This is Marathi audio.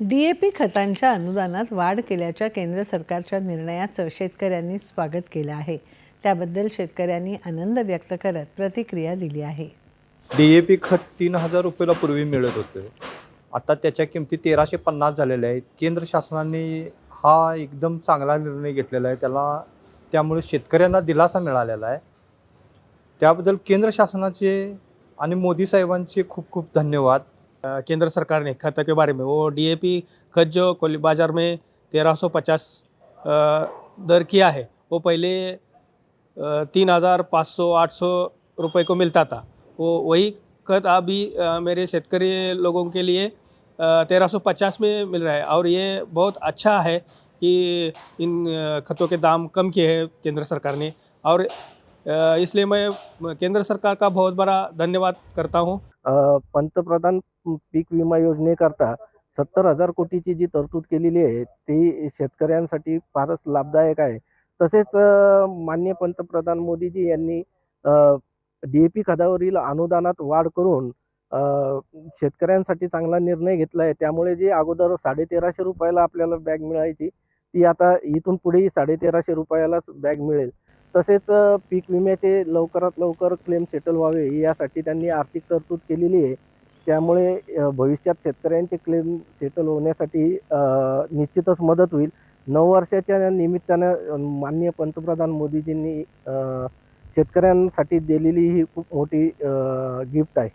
डी ए पी खतांच्या अनुदानात वाढ केल्याच्या केंद्र सरकारच्या निर्णयाचं शेतकऱ्यांनी स्वागत केलं आहे. त्याबद्दल शेतकऱ्यांनी आनंद व्यक्त करत प्रतिक्रिया दिली आहे. डी ए पी खत तीन हजार रुपयाला पूर्वी मिळत होतं. आता त्याच्या किमती तेराशे पन्नास झालेल्या आहेत. केंद्र शासनाने हा एकदम चांगला निर्णय घेतलेला आहे. त्याला त्यामुळे शेतकऱ्यांना दिलासा मिळालेला आहे. त्याबद्दल केंद्र शासनाचे आणि मोदी साहेबांचे खूप खूप धन्यवाद. केंद्र सरकार ने खत के बारे में, वो डीएपी खत जो कोली बाज़ार में तेरह सौ पचास दर किया है, वो पहले तीन हज़ार पाँच सौ आठ सौ रुपये को मिलता था। वो वही खत अभी मेरे शेतकरी लोगों के लिए तेरह सौ पचास में मिल रहा है। और ये बहुत अच्छा है कि इन खतों के दाम कम किए हैं केंद्र सरकार ने। और इसलिए मैं, केंद्र सरकार का बहुत बड़ा धन्यवाद करता हूँ। पंतप्रधान पीक विमा योजनेकरता सत्तर हजार कोटीची जी तरतूद केलेली आहे ती शेतकऱ्यांसाठी फारच लाभदायक आहे. तसेच मान्य माननीय पंतप्रधान मोदीजी यांनी डी ए पी खतावरील अनुदानात वाढ करून शेतकऱ्यांसाठी चांगला निर्णय घेतला आहे त्यामुळे जी अगोदर साडेतेराशे रुपयाला आपल्याला बॅग मिळायची ती आता इथून पुढेही साडेतेराशे रुपयालाच बॅग मिळेल. तसेच पीक विम्याचे लवकरात लवकर क्लेम सेटल व्हावे यासाठी त्यांनी आर्थिक तरतूद केलेली आहे. त्यामुळे भविष्यात शेतकऱ्यांचे क्लेम सेटल होण्यासाठी निश्चितच मदत होईल. नऊ वर्षाच्या निमित्तानं माननीय पंतप्रधान मोदीजींनी शेतकऱ्यांसाठी दिलेली ही खूप मोठी गिफ्ट आहे.